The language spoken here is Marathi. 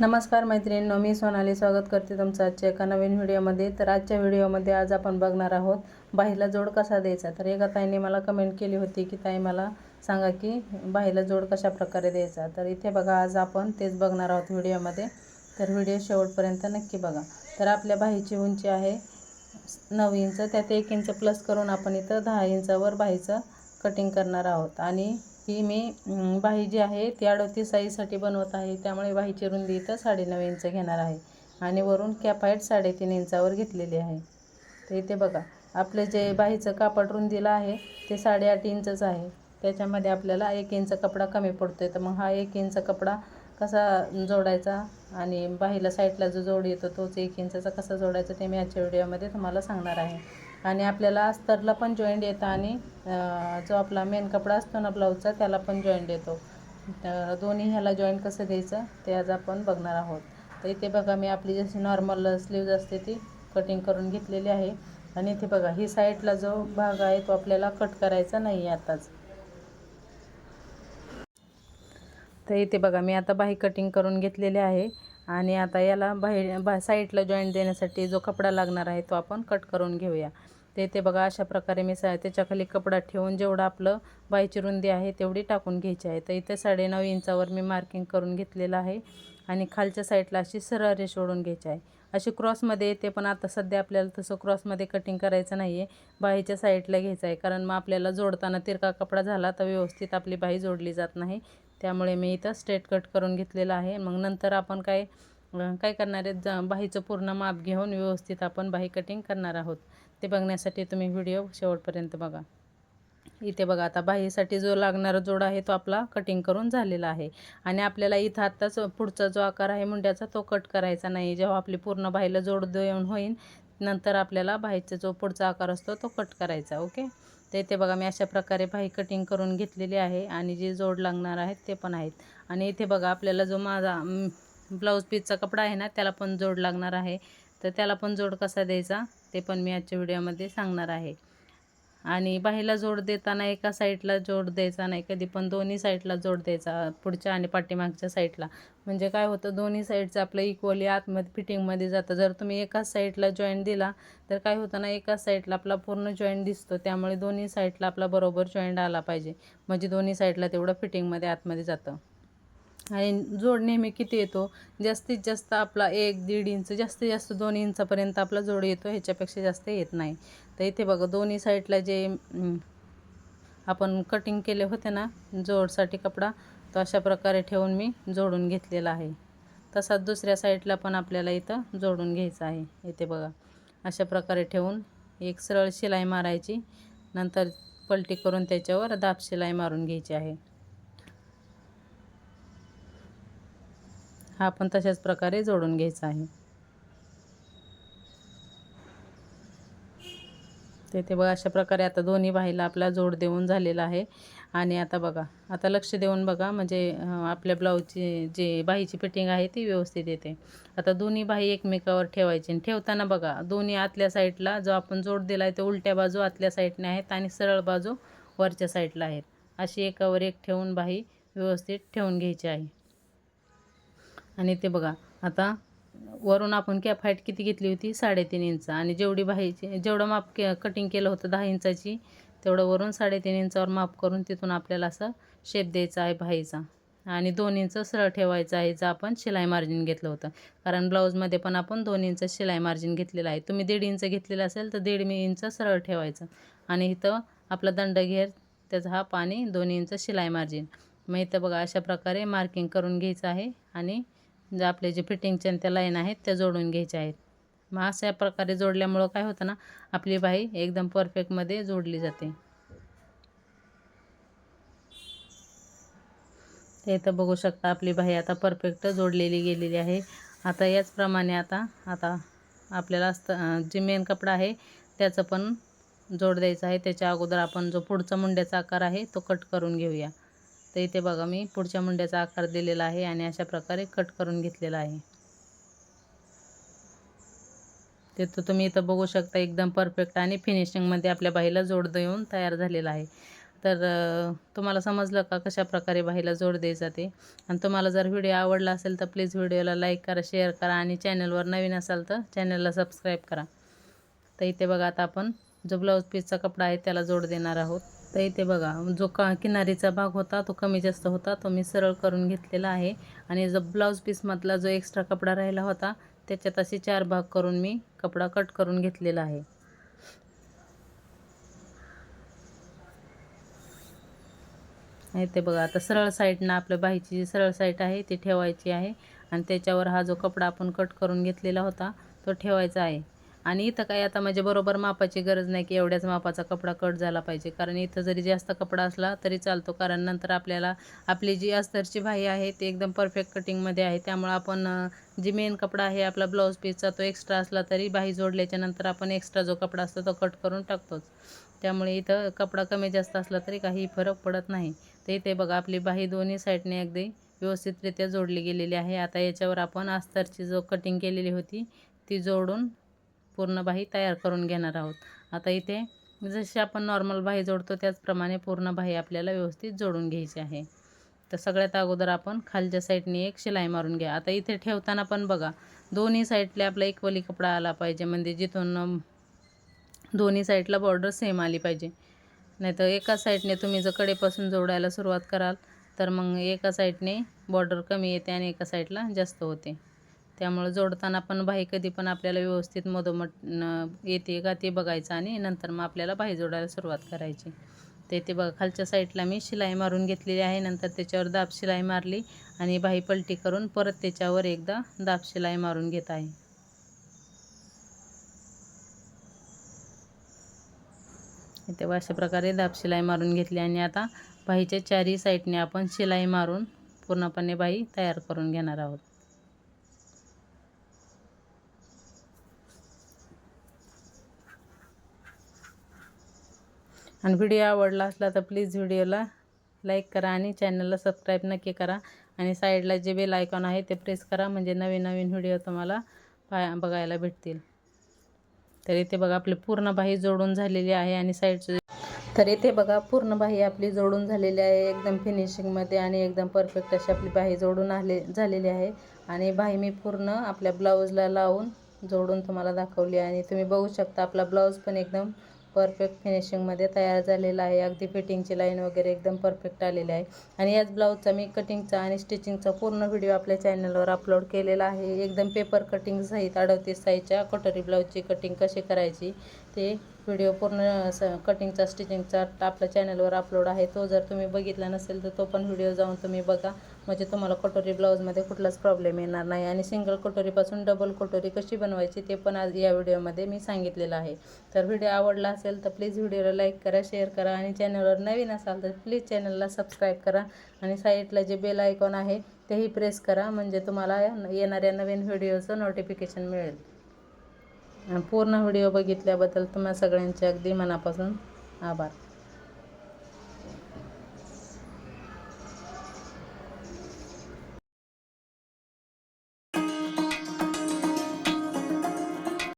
नमस्कार मैत्रिणींनो मी सोनाली स्वागत करते तुमचं आजच्या एका नवीन व्हिडिओमध्ये. तर आजच्या व्हिडिओमध्ये आज आपण बघणार आहोत बाईला जोड कसा द्यायचा? तर एका ताईने मला कमेंट केली होती की ताई मला सांगा की बाईला जोड कशा प्रकारे द्यायचा? तर इथे बघा आज आपण तेच बघणार आहोत व्हिडिओमध्ये. तर व्हिडिओ शेवटपर्यंत नक्की बघा. तर आपल्या बाईची उंची आहे नऊ इंच त्यात एक इंच प्लस करून आपण इथं दहा इंचावर बाईचं कटिंग करणार आहोत. आणि ही मी बाई बाही जी आहे ती अडतीस साईजसाठी बनवत आहे. त्यामुळे बाहीची रुंदी इथं साडेनऊ इंच घेणार आहे. आणि वरून कॅपाईट साडेतीन इंचावर घेतलेली आहे. तर इथे बघा आपले जे बाहीचं कापड रुंदीला आहे ते साडेआठ इंचच आहे. त्याच्यामध्ये आपल्याला एक इंच कपडा कमी पडतो आहे तर मग हा एक इंच कपडा कसा जोडायचा? आणि बाहीला साईडला जो जोड येतो तोच एक इंचाचा कसा जोडायचा? ते मी आजच्या व्हिडिओमध्ये तुम्हाला सांगणार आहे. आणि आपल्याला अस्तरला पण जॉईंट येतं आणि जो आपला मेन कपडा असतो ना ब्लाऊजचा त्याला पण जॉईंट येतो. तर दोन्ही ह्याला जॉईंट कसं द्यायचं ते आज आपण बघणार आहोत. तर इथे बघा मी आपली जशी नॉर्मल स्लीव्ज असते ती कटिंग करून घेतलेली आहे. आणि इथे बघा ही साईडला जो भाग आहे तो आपल्याला कट करायचा नाही आहे आताच. तर इथे बघा मी आता बाही कटिंग करून घेतलेली आहे. आणि आता याला बाहेर बा साईडला जॉईंट देण्यासाठी जो कपडा लागणार आहे तो आपण कट करून घेऊया. ते ते बघा अशा प्रकारे मी सा त्याच्याखाली कपडा ठेवून जेवढं आपलं बाईची रुंदी आहे तेवढी टाकून घ्यायची आहे. तर इथे साडेनऊ इंचावर मी मार्किंग करून घेतलेलं आहे आणि खालच्या साईडला अशी सरळ रेष ओढून घ्यायची आहे. अशी क्रॉसमध्ये येते पण आता सध्या आपल्याला तसं क्रॉसमध्ये कटिंग करायचं नाही आहे बाहीच्या साईडला घ्यायचं आहे कारण मग आपल्याला जोडताना तिरका कपडा झाला तर व्यवस्थित आपली बाही जोडली जात नाही. त्यामुळे मी इथं स्ट्रेट कट करून घेतलेलं आहे. मग नंतर आपण काय काय करणार आहे ज बाहीचं पूर्ण माप घेऊन व्यवस्थित आपण बाही कटिंग करणार आहोत. ते बघण्यासाठी तुम्ही व्हिडिओ शेवटपर्यंत बघा. इथे बघा आता बाहीसाठी जो लागणारा जोड आहे तो आपला कटिंग करून झालेला आहे. आणि आपल्याला इथं आत्ताच पुढचा जो आकार आहे मुंड्याचा तो कट करायचा नाही. जेव्हा आपली पूर्ण बाहीला जोड देऊन होईल नंतर आपल्याला बाहीचा जो पुढचा आकार असतो तो कट करायचा ओके तर इथे बघा मी अशा प्रकारे बाही कटिंग करून घेतलेली आहे आणि जे जोड लागणार आहेत ते पण आहेत. आणि इथे बघा आपल्याला जो माझा ब्लाऊज पीसचा कपडा आहे ना त्याला पण जोड लागणार आहे. तर त्याला पण जोड कसा द्यायचा ते पण मी आजच्या व्हिडिओमध्ये सांगणार आहे. आणि बाहीला जोड देताना एका साईडला जोड द्यायचा नाही कधी पण दोन्ही साईडला जोड द्यायचा पुढच्या आणि पाठीमागच्या साईडला. म्हणजे काय होतं दोन्ही साईडचं आपलं इक्वली आतमध्ये फिटिंगमध्ये जातं. जर तुम्ही एकाच साईडला जॉईंट दिला तर काय होतं ना एकाच साईडला आपला पूर्ण जॉईंट दिसतो. त्यामुळे दोन्ही साईडला आपला बरोबर जॉईंट आला पाहिजे. म्हणजे दोन्ही साईडला तेवढं फिटिंगमध्ये आतमध्ये जातं. आणि जोड नेहमी किती येतो? जास्तीत जास्त आपला एक दीड इंच जास्तीत जास्त दोन इंचापर्यंत आपला जोड येतो ह्याच्यापेक्षा जास्त येत नाही. तर इथे बघा दोन्ही साईडला जे आपण कटिंग केले होते ना जोडसाठी कपडा तो अशा प्रकारे ठेवून मी जोडून घेतलेला आहे. तसाच दुसऱ्या साईडला पण आपल्याला इथं जोडून घ्यायचं आहे. इथे बघा अशा प्रकारे ठेवून एक सरळ शिलाई मारायची नंतर पलटी करून त्याच्यावर दाब शिलाई मारून घ्यायची आहे. हा पण तशाच प्रकारे जोडून घ्यायचा आहे. ते बघा अशा प्रकारे आता दोन्ही बाहीला आपला जोड देऊन झालेला आहे. आणि आता बघा आता लक्ष देऊन बघा म्हणजे आपल्या ब्लाऊजची जे बाहीची फिटिंग आहे ती व्यवस्थित येते. आता दोन्ही बाही एकमेकावर ठेवायची आणि ठेवताना बघा दोन्ही आतल्या साईडला जो आपण जोड दिला आहे तो उलट्या बाजू आतल्या साईडने आहेत आणि सरळ बाजू वरच्या साईडला आहेत. अशी एकावर एक ठेवून बाही व्यवस्थित ठेवून घ्यायची आहे. आणि ते बघा आता वरून आपण कॅप हाईट किती घेतली होती? साडेतीन इंच. आणि जेवढी बाहीची जेवढं माप के कटिंग केलं होतं दहा इंचाची तेवढं वरून साडेतीन इंचावर माप करून तिथून आपल्याला असं शेप द्यायचा आहे बाहीचा. आणि दोन इंच सरळ ठेवायचं आहे जर आपण शिलाई मार्जिन घेतलं होतं. कारण ब्लाऊजमध्ये पण आपण दोन इंच शिलाई मार्जिन घेतलेलं आहे. तुम्ही दीड इंच घेतलेलं असेल तर दीड मी इंच सरळ ठेवायचं. आणि इथं आपला दंड घेर त्याचा हा पाणी दोन इंच शिलाई मार्जिन मग इथं बघा अशा प्रकारे मार्किंग करून घ्यायचं आहे. आणि जे आपले जे फिटिंगच्या त्या लाईन आहेत त्या जोडून घ्यायच्या आहेत. मग अशा प्रकारे जोडल्यामुळं काय होतं ना आपली बाही एकदम परफेक्टमध्ये जोडली जाते. ते इथं बघू शकता आपली बाही आता परफेक्ट जोडलेली गेलेली आहे. आता याचप्रमाणे आता आता आपल्याला असतं जे मेन कपडा आहे त्याचं पण जोड द्यायचा आहे. त्याच्या अगोदर आपण जो पुढचा मुंड्याचा आकार आहे तो कट करून घेऊया. तर इथे बघा मी पुढच्या मुंड्याचा आकार दिलेला आहे आणि अशा प्रकारे कट करून घेतलेला आहे. ते तर तुम्ही इथं बघू शकता एकदम परफेक्ट आणि फिनिशिंगमध्ये आपल्या बाईला जोड देऊन तयार झालेला आहे. तर तुम्हाला समजलं का कशा प्रकारे बाहीला जोड द्यायचा ते? आणि तुम्हाला जर व्हिडिओ आवडला असेल तर प्लीज व्हिडिओला लाईक करा शेअर करा आणि चॅनलवर नवीन असाल तर चॅनलला सबस्क्राईब करा. तर इथे बघा आता आपण जो ब्लाऊज पीसचा कपडा आहे त्याला जोड देणार आहोत. तर इथे बघा जो का किनारीचा भाग होता तो कमी जास्त होता तो मी सरळ करून घेतलेला आहे. आणि जो ब्लाऊज पीसमधला जो एक्स्ट्रा कपडा राहिला होता त्याच्यात असे चार भाग करून मी कपडा कट करून घेतलेला आहे. ते बघा आता सरळ साईडनं आपल्या बाहीची जी सरळ साईड आहे ती ठेवायची आहे. आणि त्याच्यावर हा जो कपडा आपण कट करून घेतलेला होता तो ठेवायचा आहे. आणि इथं काय आता म्हणजे बरोबर मापाची गरज नाही की एवढ्याच मापाचा कपडा कट झाला पाहिजे. कारण इथं जरी जास्त कपडा असला तरी चालतो. कारण नंतर आपल्याला आपली जी अस्तरची भाई आहे ती एकदम परफेक्ट कटिंगमध्ये आहे. त्यामुळं आपण जी मेन कपडा आहे आपला ब्लाऊज पीसचा तो एक्स्ट्रा असला तरी बाही जोडल्याच्या नंतर आपण एक्स्ट्रा जो कपडा असतो तो कट करून टाकतोच. त्यामुळे इथं कपडा कमी जास्त असला तरी काही फरक पडत नाही. तर इथे बघा आपली बाही दोन्ही साईडने अगदी व्यवस्थितरित्या जोडली गेलेली आहे. आता याच्यावर आपण अस्तरची जो कटिंग केलेली होती ती जोडून पूर्ण बाही तयार करून घेणार आहोत. आता इथे जशी आपण नॉर्मल बाही जोडतो त्याचप्रमाणे पूर्ण बाही आपल्याला व्यवस्थित जोडून घ्यायची आहे. तर सगळ्यात अगोदर आपण खालच्या साईडने एक शिलाई मारून घ्या. आता इथे ठेवताना पण बघा दोन्ही साईडला आपला इक्वली कपडा आला पाहिजे. म्हणजे जिथून दोन्ही साईडला बॉर्डर सेम आली पाहिजे. नाहीतर एका साईडने तुम्ही जर कडेपासून जोडायला सुरुवात कराल तर मग एका साईडने बॉर्डर कमी येते आणि एका साईडला जास्त होते. त्यामुळं जोडताना पण बाही कधी पण आपल्याला व्यवस्थित मधोमध येते का ते बघायचं आणि नंतर मग आपल्याला बाही जोडायला सुरुवात करायची. ते ते बघा खालच्या साईडला मी शिलाई मारून घेतलेली आहे. नंतर त्याच्यावर दाब शिलाई मारली आणि बाही पलटी करून परत त्याच्यावर एकदा दाब शिलाई मारून घेत आहे. तेव्हा अशा प्रकारे दाब शिलाई मारून घेतली आणि आता बाहीच्या चारही साईडने आपण शिलाई मारून पूर्णपणे बाही तयार करून घेणार आहोत. आणि व्हिडिओ आवडला असला तर प्लीज व्हिडिओला लाईक करा आणि चॅनलला सबस्क्राईब नक्की करा. आणि साईडला जे बेल आयकॉन आहे ते प्रेस करा म्हणजे नवीन नवीन व्हिडिओ तुम्हाला पा बघायला भेटतील. तर इथे बघा आपली पूर्ण बाही जोडून झालेली आहे आणि साईडचं तर इथे बघा पूर्ण बाही आपली जोडून झालेली आहे एकदम फिनिशिंगमध्ये आणि एकदम परफेक्ट अशी आपली बाही जोडून आले झालेली आहे. आणि बाही मी पूर्ण आपल्या ब्लाऊजला लावून जोडून तुम्हाला दाखवली आणि तुम्ही बघू शकता आपला ब्लाऊज पण एकदम परफेक्ट फिनिशिंगमध्ये तयार झालेला आहे. अगदी फिटिंगची लाईन वगैरे एकदम परफेक्ट आलेली आहे. आणि याच ब्लाऊजचा मी कटिंगचा आणि स्टिचिंगचा पूर्ण व्हिडिओ आपल्या चॅनलवर अपलोड केलेला आहे. एकदम पेपर कटिंग सहित अडवतीस साईजच्या कटोरी ब्लाऊजची कटिंग कशी करायची ते व्हिडिओ पूर्ण स कटिंगचा स्टिचिंगचा आपल्या चॅनलवर अपलोड आहे. तो जर तुम्ही बघितला नसेल तर तो पण व्हिडिओ जाऊन तुम्ही बघा. म्हणजे तुम्हाला कटोरी ब्लाऊजमध्ये कुठलाच प्रॉब्लेम येणार नाही. आणि सिंगल कटोरीपासून डबल कटोरी कशी बनवायची ते पण आज या व्हिडिओमध्ये मी सांगितलेलं आहे. तर व्हिडिओ आवडला असेल तर प्लीज व्हिडिओला लाईक करा शेअर करा आणि चॅनलवर नवीन असाल तर प्लीज चॅनलला सबस्क्राईब करा आणि साईडला जे बेल आयकॉन आहे तेही प्रेस करा म्हणजे तुम्हाला येणाऱ्या नवीन व्हिडिओचं नोटिफिकेशन मिळेल. आणि पूर्ण व्हिडिओ बघितल्याबद्दल तुम्हा सगळ्यांचे अगदी मनापासून आभार.